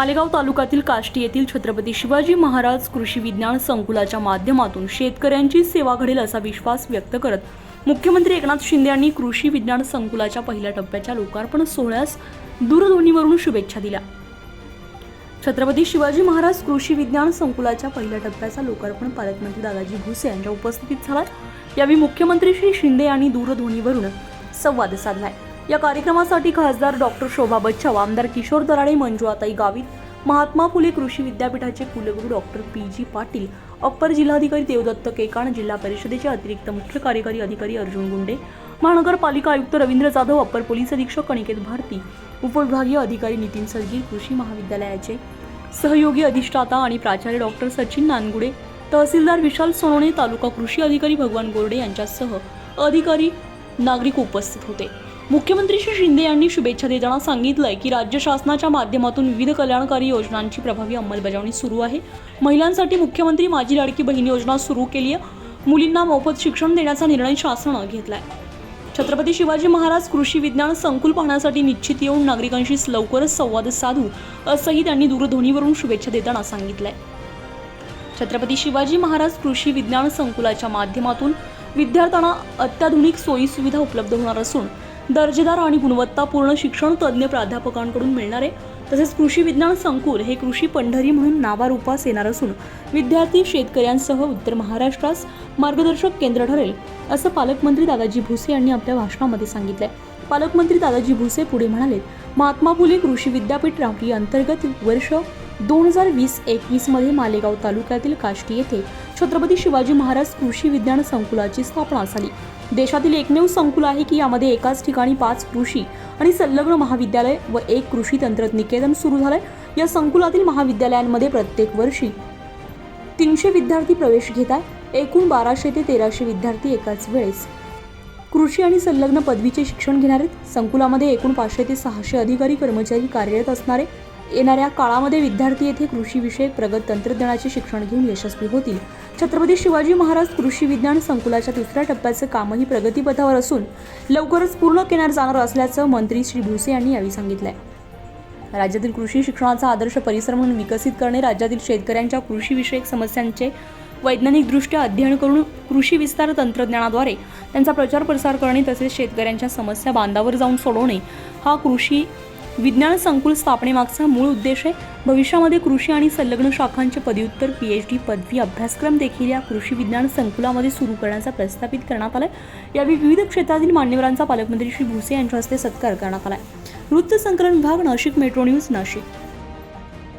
मालेगाव तालुक्यातील काष्टी येथील छत्रपती शिवाजी महाराज कृषी विज्ञान संकुलाच्या माध्यमातून शेतकऱ्यांची सेवा घडेल असा विश्वास व्यक्त करत मुख्यमंत्री एकनाथ शिंदे यांनी कृषी विज्ञान संकुलाच्या पहिल्या टप्प्याच्या लोकार्पण सोहळ्यास दूरध्वनीवरून शुभेच्छा दिल्या. छत्रपती शिवाजी महाराज कृषी विज्ञान संकुलाच्या पहिल्या टप्प्याचा लोकार्पण पालकमंत्री दादाजी भुसे यांच्या उपस्थितीत झाला. यावेळी मुख्यमंत्री श्री शिंदे यांनी दूरध्वनीवरून संवाद साधलाय. या कार्यक्रमासाठी खासदार डॉक्टर शोभा बच्छाव आमदार किशोर दराडे मंजुआताई गावित महात्मा फुले कृषी विद्यापीठाचे कुलगुरू doctor P G Patil upper जिल्हाधिकारी देवदत्त केकाण जिल्हा परिषदेचे अतिरिक्त मुख्य कार्यकारी अधिकारी अर्जुन गुंडे महानगरपालिका आयुक्त रवींद्र जाधव अप्पर पोलीस अधीक्षक अनिकेत भारती उपविभागीय अधिकारी नितीन सरगीर कृषी महाविद्यालयाचे सहयोगी अधिष्ठाता आणि प्राचार्य डॉक्टर सचिन नानगुडे तहसीलदार विशाल सोनवणे तालुका कृषी अधिकारी भगवान गोरडे यांच्यासह अधिकारी नागरिक उपस्थित होते. मुख्यमंत्री श्री शिंदे यांनी शुभेच्छा देताना सांगितलंय की राज्य शासनाच्या माध्यमातून विविध कल्याणकारी योजनांची प्रभावी अंमलबजावणी सुरू आहे. महिलांसाठी मुख्यमंत्री माझी लाडकी बहीण योजना सुरू केली आहे मुलींना मोफत शिक्षण देण्याचा निर्णय शासनानं घेतलाय. छत्रपती शिवाजी महाराज कृषी विज्ञान संकुल पाहण्यासाठी निश्चित येऊन नागरिकांशी लवकरच संवाद साधू असंही त्यांनी दूरध्वनीवरून शुभेच्छा देताना सांगितलंय. छत्रपती शिवाजी महाराज कृषी विज्ञान संकुलाच्या माध्यमातून विद्यार्थ्यांना अत्याधुनिक सोयी सुविधा उपलब्ध होणार असून दर्जेदार आणि गुणवत्तापूर्ण शिक्षण तज्ज्ञ प्राध्यापकांकडून मिळणार आहे. तसेच कृषी विज्ञान संकुल हे कृषी पंढरी म्हणून नावारूपास येणार असून विद्यार्थी शेतकऱ्यांसह उत्तर महाराष्ट्रास मार्गदर्शक केंद्र ठरेल असं पालकमंत्री दादाजी भुसे यांनी आपल्या भाषणामध्ये सांगितलंय. पालकमंत्री दादाजी भुसे पुढे म्हणाले महात्मा फुले कृषी विद्यापीठ रावटी अंतर्गत वर्ष दोन हजार वीस एकवीसमध्ये मालेगाव तालुक्यातील काष्टी येथे छत्रपती शिवाजी महाराज कृषी विज्ञान संकुलाची स्थापना झाली. देशातील एकमेव संकुल आहे की यामध्ये एकाच ठिकाणी पाच कृषी आणि संलग्न महाविद्यालय व एक कृषी तंत्रनिकेतन सुरू झालंय. या संकुलातील महाविद्यालयांमध्ये प्रत्येक वर्षी तीनशे विद्यार्थी प्रवेश घेत एकूण बाराशे ते तेराशे विद्यार्थी एकाच वेळेस कृषी आणि संलग्न पदवीचे शिक्षण घेणार. आहेत संकुलामध्ये एकूण पाचशे ते सहाशे अधिकारी कर्मचारी कार्यरत असणारे. येणाऱ्या काळामध्ये विद्यार्थी येथे कृषीविषयक प्रगत तंत्रज्ञानाचे शिक्षण घेऊन यशस्वी होतील. छत्रपती शिवाजी महाराज कृषी विज्ञान संकुलाच्या तिसऱ्या टप्प्याचं कामही प्रगतीपथावर असून लवकरच पूर्ण केणार जाणार असल्याचं मंत्री श्री भुसे यांनी यावेळी सांगितलंय. राज्यातील कृषी शिक्षणाचा आदर्श परिसर म्हणून विकसित करणे राज्यातील शेतकऱ्यांच्या कृषीविषयक समस्यांचे वैज्ञानिकदृष्ट्या अध्ययन करून कृषी विस्तार तंत्रज्ञानाद्वारे त्यांचा प्रचार प्रसार करणे तसेच शेतकऱ्यांच्या समस्या बांधावर जाऊन सोडवणे हा कृषी विज्ञान संकुल स्थापनेमागचा मूळ उद्देश आहे भविष्यामध्ये कृषी आणि संलग्न शाखांचे पदव्युत्तर पी एच डी पदवी अभ्यासक्रम देखील या कृषी विज्ञान संकुलामध्ये सुरू करण्याचा प्रस्थापित करण्यात आला आहे यावेळी विविध क्षेत्रातील मान्यवरांचा पालकमंत्री श्री भुसे यांच्या हस्ते सत्कार करण्यात आला वृत्त वृत्तसंकलन विभाग नाशिक मेट्रो न्यूज नाशिक.